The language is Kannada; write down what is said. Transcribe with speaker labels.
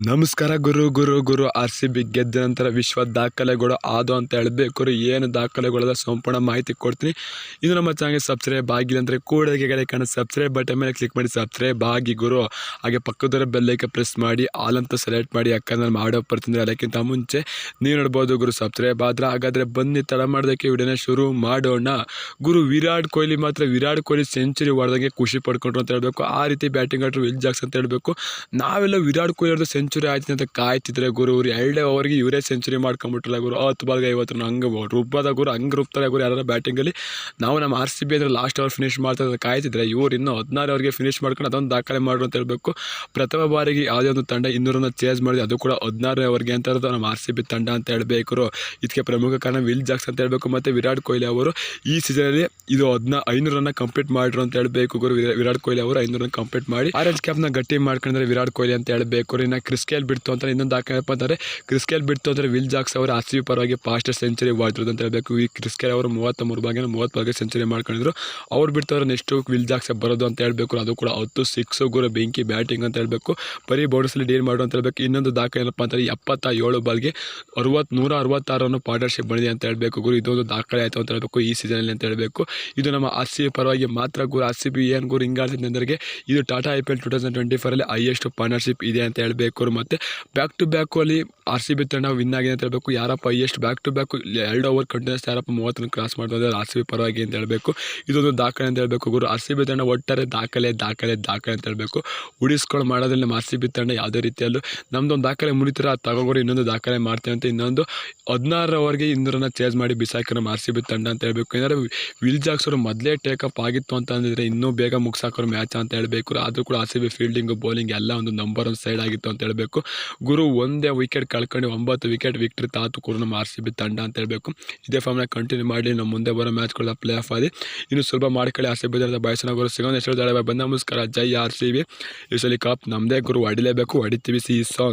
Speaker 1: ನಮಸ್ಕಾರ ಗುರು ಗುರು ಗುರು, ಆರ್ ಸಿ ಬಿ ಗೆದ್ದ ನಂತರ ವಿಶ್ವ ದಾಖಲೆಗಳು ಆದು ಅಂತ ಹೇಳಬೇಕು ಏನು ದಾಖಲೆಗಳ ಸಂಪೂರ್ಣ ಮಾಹಿತಿ ಕೊಡ್ತೀನಿ. ಇದು ನಮ್ಮ ಚಾನಲ್ಗೆ ಸಬ್ಸ್ಕ್ರೈಬ್ ಆಗಿಲ್ಲ ಅಂದರೆ ಕೂಡಲೇ ಕಾಣ ಸಬ್ಸ್ಕ್ರೈಬ್ ಬಟನ್ ಮೇಲೆ ಕ್ಲಿಕ್ ಮಾಡಿ. ಸಬ್ಸ್ಕ್ರೈಬ್ ಆಗಿ ಗುರು. ಹಾಗೆ ಪಕ್ಕದರ ಬೆಲ್ಲೈಕೆ ಪ್ರೆಸ್ ಮಾಡಿ. ಆಲ್ ಅಂತ ಸೆಲೆಕ್ಟ್ ಮಾಡಿ. ಯಾಕಂದ್ರೆ ನಾನು ಮಾಡೋ ಬರ್ತೀನಿ ಅದಕ್ಕಿಂತ ಮುಂಚೆ ನೀವು ನೋಡ್ಬೋದು ಗುರು ಸಬ್ಸ್ಕ್ರೈಬ್ ಆದ್ರೆ ಹಾಗಾದರೆ ಬನ್ನಿ, ತಡ ಮಾಡೋದಕ್ಕೆ ವಿಡಿಯೋನ ಶುರು ಮಾಡೋಣ. ಗುರು, ವಿರಾಟ್ ಕೊಹ್ಲಿ ಮಾತ್ರ, ವಿರಾಟ್ ಕೊಹ್ಲಿ ಸೆಂಚುರಿ ಹೊಡೆದಂಗೆ ಖುಷಿ ಪಡ್ಕೊಂಡ್ರು ಅಂತ ಹೇಳಬೇಕು. ಆ ರೀತಿ ಬ್ಯಾಟಿಂಗ್ ಆಡ್ರು ವಿಲ್ ಜಾಕ್ಸ್ ಅಂತ ಹೇಳಬೇಕು. ನಾವೆಲ್ಲ ವಿರಾಟ್ ಕೊಹ್ಲಿ ಅವ್ರದ್ದು ಸೆಂಚುರಿ ಆಯ್ತು ಅಂತ ಕಾಯ್ತಿದ್ರೆ ಗುರು, ಇವ್ರು ಎರಡೇ ಓವರ್ಗೆ ಇವರೇ ಸೆಂಚುರಿ ಮಾಡ್ಕೊಂಬಿಟ್ರಲ್ಲ ಗುರು. ಹತ್ತು ಬಾಲ್ಗೆ ಐವತ್ತು ಹಂಗೆ ರುಬ್ಬದ ಗುರು, ಹಂಗೆ ರುಬ್ತಾರೆ ಗುರು ಯಾರು ಬ್ಯಾಟಿಂಗಲ್ಲಿ ನಾವು ನಮ್ಮ ಆರ್ ಸಿ ಬಿ ಅಂದರೆ ಲಾಸ್ಟ್ ಅವರ್ ಫಿನಿಶ್ ಮಾಡ್ತಾ ಅಂತ ಕಾಯ್ತಿದ್ರೆ ಇವ್ರು ಇನ್ನೂ ಹದಿನಾರು ಅವರಿಗೆ ಫಿನಿಶ್ ಮಾಡ್ಕೊಂಡು ಅದೊಂದು ದಾಖಲೆ ಮಾಡು ಅಂತ ಹೇಳಬೇಕು. ಪ್ರಥಮ ಬಾರಿಗೆ ಯಾವುದೇ ಒಂದು ತಂಡ ಇನ್ನೂರನ್ನು ಚೇಂಜ್ ಮಾಡಿದೆ ಅದು ಕೂಡ ಹದಿನಾರು ಅವರಿಗೆ ಅಂತ ಇರೋದು ನಮ್ಮ ಆರ್ ಸಿ ಬಿ ತಂಡ ಅಂತ ಹೇಳಬೇಕು ಇದಕ್ಕೆ ಪ್ರಮುಖ ಕಾರಣ ವಿಲ್ ಜಾಕ್ಸ್ ಅಂತ ಹೇಳಬೇಕು ಮತ್ತು ವಿರಾಟ್ ಕೊಹ್ಲಿ ಅವರು. ಈ ಸೀಸನಲ್ಲಿ ಇದು ಹದಿನ ಐನೂರನ್ನ ಕಂಪ್ಲೀಟ್ ಮಾಡಿರು ಅಂತ ಹೇಳಬೇಕು ಗುರು. ವಿರಾಟ್ ಕೊಹ್ಲಿ ಅವರು ಐನೂರನ್ನ ಕಂಪ್ಲೀಟ್ ಮಾಡಿ ಆರೆಂಜ್ ಕ್ಯಾಪ್ನ ಗಟ್ಟಿ ಮಾಡ್ಕೊಂಡ್ರೆ ವಿರಾಟ್ ಕೊಹ್ಲಿ ಅಂತ ಹೇಳಬೇಕು ಇನ್ನು ಕ್ರಿಸ್ಕೇಲ್ ಬಿಡ್ತು ಅಂತ ಇನ್ನೊಂದು ದಾಖಲೆಪ್ಪ ಅಂತಂದರೆ ಕ್ರಿಸ್ಕೇಲ್ ಬಿಡ್ತು ಅಂದರೆ ವಿಲ್ ಜಾಕ್ಸ್ ಅವರು ಆರ್ ಪರವಾಗಿ ಫಾಸ್ಟೆಸ್ಟ್ ಸೆಂಚುರಿ ಹೊಡೆದ್ರು ಅಂತ ಹೇಳಬೇಕು. ಈ ಕ್ರಿಸ್ಕೇಲ್ ಅವರು ಮೂವತ್ತ ಮೂರು ಭಾಗ ಮೂವತ್ತು ಭಾಗ ಸೆಂಚುರಿ ಮಾಡ್ಕೊಂಡಿದ್ರು. ಅವ್ರು ಬಿಡ್ತವ್ರೆ ನೆಕ್ಸ್ಟು ವಿಲ್ ಜಾಕ್ಸ್ ಬರೋದು ಅಂತ ಹೇಳಬೇಕು. ಅದು ಕೂಡ ಹತ್ತು ಸಿಕ್ಸ್ ಗುರು ಬೆಂಕಿ ಬ್ಯಾಟಿಂಗ್ ಅಂತ ಹೇಳಬೇಕು. ಬರೀ ಬೌನ್ಸಲ್ಲಿ ಡೀಲ್ ಮಾಡು ಅಂತ ಹೇಳಬೇಕು. ಇನ್ನೊಂದು ದಾಖಲೆ ಏನಪ್ಪ ಅಂತಂದರೆ ಎಪ್ಪತ್ತ ಏಳು ಬಾಲ್ಗೆ ಅರವತ್ತು ನೂರ ಅರವತ್ತಾರನ್ನು ಪಾರ್ಟ್ನರ್ಶಿಪ್ ಬಂದಿದೆ ಅಂತ ಹೇಳಬೇಕು. ಗುರು, ಇದೊಂದು ದಾಖಲೆ ಆಯಿತು ಅಂತ ಹೇಳಬೇಕು ಈ ಸೀಸನಲ್ಲಿ ಅಂತ ಹೇಳಬೇಕು. ಇದು ನಮ್ಮ ಆರ್ ಸಿ ಪರವಾಗಿ ಮಾತ್ರ ಗುರು ಆರ್ ಸಿ ಬಿ ಏನು ಗುರು ಹಿಂಗಾಡ್ತಿದ್ದರಿಗೆ ಇದು Tata I P L two highest partnership ಇದೆ ಅಂತ ಹೇಳಬೇಕು. ಮತ್ತು ಬ್ಯಾಕ್ ಟು ಬ್ಯಾಕು ಅಲ್ಲಿ ಆರ್ ಸಿ ಬಿ ತಂಡ ವಿನ್ ಆಗಿದೆ ಅಂತ ಹೇಳಬೇಕು. ಯಾರಪ್ಪ ಎಷ್ಟು ಬ್ಯಾಕ್ ಟು ಬ್ಯಾಕ್ ಎರಡು ಓವರ್ ಕಂಟಿನ್ಯೂಸ್ ಯಾರಪ್ಪ ಮೂವತ್ತನ್ನು ಕ್ರಾಸ್ ಮಾಡಿದ್ರೆ ಆರ್ ಸಿ ಬಿ ಪರವಾಗಿ ಅಂತ ಹೇಳಬೇಕು. ಇದೊಂದು ದಾಖಲೆ ಅಂತ ಹೇಳಬೇಕು ಗುರು. ಆರ್ ಸಿ ಬಿ ತಂಡ ಒಟ್ಟಾರೆ ದಾಖಲೆ ದಾಖಲೆ ದಾಖಲೆ ಅಂತ ಹೇಳಬೇಕು. ಉಳಿಸ್ಕೊಂಡು ಮಾಡೋದ್ರಲ್ಲಿ ನಮ್ಮ ಆರ್ ಸಿ ಬಿ ತಂಡ ಯಾವುದೇ ರೀತಿಯಲ್ಲೂ ನಮ್ದೊಂದು ದಾಖಲೆ ಮುಡಿತಾರೆ ಅದು ತಗೋಗೋರು ಇನ್ನೊಂದು ದಾಖಲೆ ಮಾಡ್ತೇವೆ ಅಂತ ಇನ್ನೊಂದು ಹದಿನಾರು ಓವರ್ಗೆ ಇನ್ನೂರನ್ನ ಚೇಂಜ್ ಮಾಡಿ ಬಿಸಾಕಿರೋ ನಮ್ಮ ಆರ್ ಸಿ ಬಿ ತಂಡ ಅಂತ ಹೇಳಬೇಕು. ಏನಾದ್ರೆ ವಿಲ್ ಜಾಕ್ಸ್ ಅವರು ಮೊದಲೇ ಟೇಕಪ್ ಆಗಿತ್ತು ಅಂತ ಅಂದಿದ್ರೆ ಇನ್ನೂ ಬೇಗ ಮುಗಿಸಾಕೋರು ಮ್ಯಾಚ್ ಅಂತ ಹೇಳಬೇಕು ಆದರೂ ಕೂಡ R C B fielding bowling ಎಲ್ಲ ಒಂದು ನಂಬರ್ ಒಂದು ಸೈಡ್ ಆಗಿತ್ತು ಅಂತ ಹೇಳಬೇಕು. ಗುರು ಒಂದೇ ವಿಕೆಟ್ ಕಳ್ಕೊಂಡು ಒಂಬತ್ತು ವಿಕೆಟ್ ವಿಕ್ಟ್ರಿ ತಾತು ಕೂಡ ನಮ್ಮ ಆರ್ ಸಿ ಬಿ ತಂಡ ಅಂತ ಹೇಳಬೇಕು. ಇದೇ ಫಾರ್ಮ್ನ ಕಂಟಿನ್ಯೂ ಮಾಡಿ ನಮ್ಮ ಮುಂದೆ ಬರೋ ಮ್ಯಾಚ್ಗಳ ಪ್ಲೇ ಆಫ್ ಆಗಿ ಇನ್ನು ಸ್ವಲ್ಪ ಮಾಡ್ಕೊಳ್ಳಿ. ಆರ್ ಸಿ ಬಿ ಗುರು ಸಿಗೋಣ ಎಷ್ಟು ಬಂದ ನಮಸ್ಕಾರ ಜೈ ಆರ್ ಸಿ ಬಿ. ಈ ಕಪ್ ನಮ್ಮದೇ ಗುರು. ಹೊಡಿಲೇಬೇಕು ಹೊಡಿತೀವಿ ಸಿ ಸಾಂಗ್